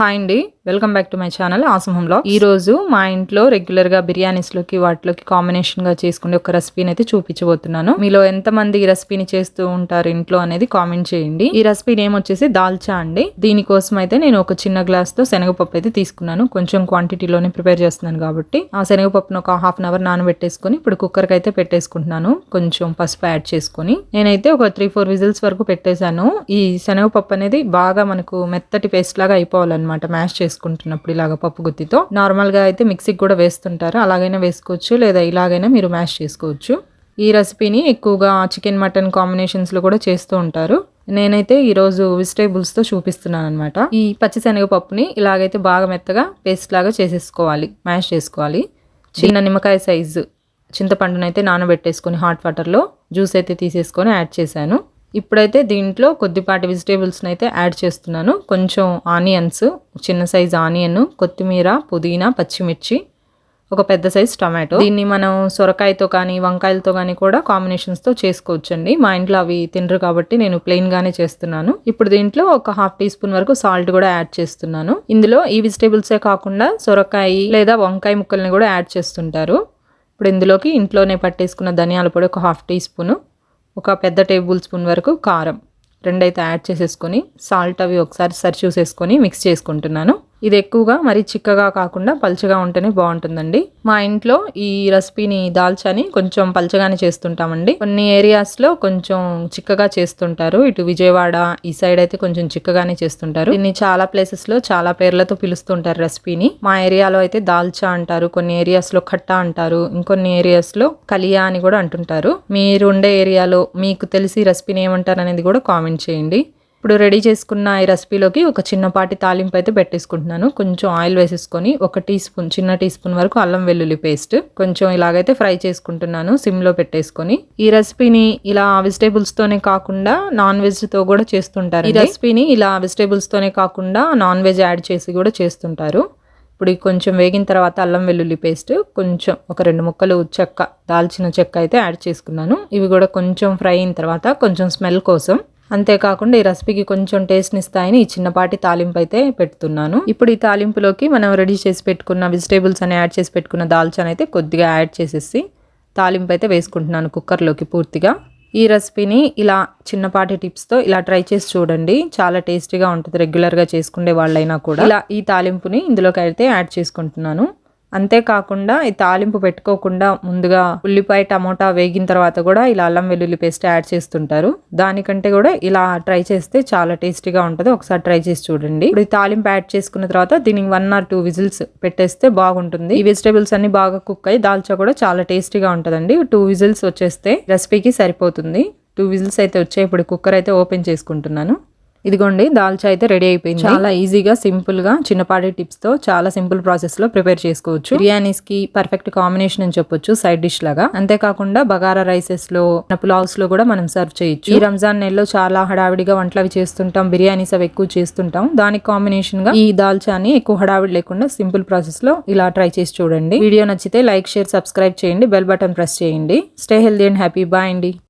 Hi అండి welcome back to my channel ఆసమంలో ఈ రోజు మా ఇంట్లో రెగ్యులర్గా బిర్యానీస్లోకి వాటిలోకి కాంబినేషన్గా చేసుకునే ఒక రెసిపీని అయితే చూపించబోతున్నాను. మీలో ఎంత మంది ఈ రెసిపీని చేస్తూ ఉంటారు ఇంట్లో అనేది కామెంట్ చేయండి. ఈ రెసిపీ నేమ్ వచ్చేసి దాల్చా అండి. దీనికోసం అయితే నేను ఒక చిన్న గ్లాస్తో శనగపప్పు అయితే తీసుకున్నాను. కొంచెం క్వాంటిటీలోనే ప్రిపేర్ చేస్తున్నాను కాబట్టి. ఆ శనగపప్పును ఒక హాఫ్ అన్ అవర్ నానబెట్టేసుకొని ఇప్పుడు కుక్కర్కి అయితే పెట్టేసుకుంటున్నాను. కొంచెం పసుపు యాడ్ చేసుకొని. నేనైతే ఒక త్రీ ఫోర్ విజిల్స్ వరకు పెట్టేశాను. ఈ శనగపప్పు అనేది బాగా మనకు మెత్తటి పేస్ట్ లాగా అయిపోవాలన్నమాట. మ్యాష్ చేసుకుంటున్నప్పుడు ఇలాగ పప్పు గుత్తితో. నార్మల్గా అయితే మిక్సీకి కూడా వేస్తుంటారు అలాగైనా వేసుకోవచ్చు లేదా ఇలాగైనా మీరు మ్యాష్ చేసుకోవచ్చు. ఈ రెసిపీని ఎక్కువగా చికెన్ మటన్ కాంబినేషన్స్లో కూడా చేస్తూ ఉంటారు. నేనైతే ఈరోజు వెజిటేబుల్స్తో చూపిస్తున్నాను అనమాట ఈ పచ్చిశనగపప్పుని ఇలాగైతే బాగా మెత్తగా పేస్ట్ లాగా చేసేసుకోవాలి మ్యాష్ చేసుకోవాలి. చిన్న నిమ్మకాయ సైజు చింతపండునైతే నానబెట్టేసుకొని హాట్ వాటర్లో జ్యూస్ అయితే తీసేసుకొని యాడ్ చేశాను. ఇప్పుడైతే దీంట్లో కొద్దిపాటి వెజిటేబుల్స్ని అయితే యాడ్ చేస్తున్నాను. కొంచెం ఆనియన్స్ చిన్న సైజ్ ఆనియన్ కొత్తిమీర పుదీనా పచ్చిమిర్చి ఒక పెద్ద సైజ్ టమాటో. దీన్ని మనం సొరకాయతో కానీ వంకాయలతో కానీ కూడా కాంబినేషన్స్తో చేసుకోవచ్చండి. మా ఇంట్లో అవి తినరు కాబట్టి నేను ప్లెయిన్గానే చేస్తున్నాను. ఇప్పుడు దీంట్లో ఒక హాఫ్ టీ స్పూన్ వరకు సాల్ట్ కూడా యాడ్ చేస్తున్నాను. ఇందులో ఈ వెజిటేబుల్సే కాకుండా సొరకాయ లేదా వంకాయ ముక్కల్ని కూడా యాడ్ చేస్తుంటారు. ఇప్పుడు ఇందులోకి ఇంట్లోనే పట్టేసుకున్న ధనియాల పొడి ఒక హాఫ్ టీ స్పూను ఒక పెద్ద టేబుల్ స్పూన్ వరకు కారం. రెండైతే యాడ్ చేసేసుకొని సాల్ట్ అవి ఒకసారి సరి చూసేసుకొని మిక్స్ చేసుకుంటున్నాను. ఇది ఎక్కువగా మరీ చిక్కగా కాకుండా పల్చగా ఉంటేనే బాగుంటుందండి. మా ఇంట్లో ఈ రెసిపీని దాల్చాని కొంచెం పల్చగానే చేస్తుంటామండి. కొన్ని ఏరియాస్లో కొంచెం చిక్కగా చేస్తుంటారు. ఇటు విజయవాడ ఈ సైడ్ అయితే కొంచెం చిక్కగానే చేస్తుంటారు. దీన్ని చాలా ప్లేసెస్లో చాలా పేర్లతో పిలుస్తుంటారు రెసిపీని. మా ఏరియాలో అయితే దాల్చా అంటారు కొన్ని ఏరియాస్లో ఖట్టా అంటారు ఇంకొన్ని ఏరియాస్లో కలియా అని కూడా అంటుంటారు. మీరు ఉండే ఏరియాలో మీకు తెలిసి రెసిపీని ఏమంటారు అనేది కూడా కామెంట్ చేయండి. ఇప్పుడు రెడీ చేసుకున్న ఈ రెసిపీలోకి ఒక చిన్నపాటి తాలింపు అయితే పెట్టేసుకుంటున్నాను. కొంచెం ఆయిల్ వేసేసుకొని ఒక టీ స్పూన్ చిన్న టీ స్పూన్ వరకు అల్లం వెల్లుల్లి పేస్ట్ కొంచెం ఇలాగైతే ఫ్రై చేసుకుంటున్నాను సిమ్లో పెట్టేసుకొని. ఈ రెసిపీని ఇలా వెజిటేబుల్స్ తోనే కాకుండా నాన్ వెజ్తో కూడా చేస్తుంటారు ఈ రెసిపీని ఇలా వెజిటేబుల్స్ తోనే కాకుండా నాన్ వెజ్ యాడ్ చేసి కూడా చేస్తుంటారు. ఇప్పుడు కొంచెం వేగిన తర్వాత అల్లం వెల్లుల్లి పేస్ట్ కొంచెం ఒక రెండు ముక్కలు చెక్క దాల్చిన చెక్క అయితే యాడ్ చేసుకున్నాను. ఇవి కూడా కొంచెం ఫ్రై అయిన తర్వాత కొంచెం స్మెల్ కోసం అంతేకాకుండా ఈ రెసిపీకి కొంచెం టేస్ట్ని ఇస్తాయని ఈ చిన్నపాటి తాలింపు అయితే పెడుతున్నాను. ఇప్పుడు ఈ తాలింపులోకి మనం రెడీ చేసి పెట్టుకున్న వెజిటేబుల్స్ అని యాడ్ చేసి పెట్టుకున్న దాల్చాన్ అయితే కొద్దిగా యాడ్ చేసేసి తాలింపు అయితే వేసుకుంటున్నాను కుక్కర్లోకి పూర్తిగా. ఈ రెసిపీని ఇలా చిన్నపాటి టిప్స్తో ఇలా ట్రై చేసి చూడండి. చాలా టేస్టీగా ఉంటుంది రెగ్యులర్గా చేసుకునే వాళ్ళైనా కూడా. ఇలా ఈ తాలింపుని ఇందులోకి అయితే యాడ్ చేసుకుంటున్నాను. అంతేకాకుండా ఈ తాలింపు పెట్టుకోకుండా ముందుగా ఉల్లిపాయ టమోటా వేగిన తర్వాత కూడా ఇలా అల్లం వెల్లుల్లి పేస్ట్ యాడ్ చేస్తుంటారు. దానికంటే కూడా ఇలా ట్రై చేస్తే చాలా టేస్టీగా ఉంటుంది. ఒకసారి ట్రై చేసి చూడండి. ఇప్పుడు ఈ తాలింపు యాడ్ చేసుకున్న తర్వాత దీనికి వన్ ఆర్ టూ విజిల్స్ పెట్టేస్తే బాగుంటుంది. ఈ వెజిటేబుల్స్ అన్ని బాగా కుక్ అయ్యి దాల్చా కూడా చాలా టేస్టీగా ఉంటుందండి. టూ విజిల్స్ వచ్చేస్తే రెసిపీకి సరిపోతుంది. టూ విజిల్స్ అయితే వచ్చాయి. ఇప్పుడు కుక్కర్ అయితే ఓపెన్ చేసుకుంటున్నాను. ఇదిగోండి దాల్చా అయితే రెడీ అయిపోయింది. చాలా ఈజీగా సింపుల్గా చిన్నపాటి టిప్స్తో చాలా సింపుల్ ప్రాసెస్లో ప్రిపేర్ చేసుకోవచ్చు. బిర్యానీస్కి పర్ఫెక్ట్ కాంబినేషన్ అని చెప్పొచ్చు సైడ్ డిష్ లాగా. అంతేకాకుండా బగారా రైసెస్లో పులావ్స్లో కూడా మనం సర్వ్ చేయొచ్చు. ఈ రంజాన్ నెలలో చాలా హడావిడిగా వంటలు అవి చేస్తుంటాం బిర్యానీస్ అవి ఎక్కువ చేస్తుంటాం. దానికి కాంబినేషన్గా ఈ దాల్చాని ఎక్కువ హడావిడి లేకుండా సింపుల్ ప్రాసెస్లో ఇలా ట్రై చేసి చూడండి. వీడియో నచ్చితే లైక్ షేర్ సబ్స్క్రైబ్ చేయండి. బెల్ బటన్ ప్రెస్ చేయండి. Stay healthy and happy. Bye అండి.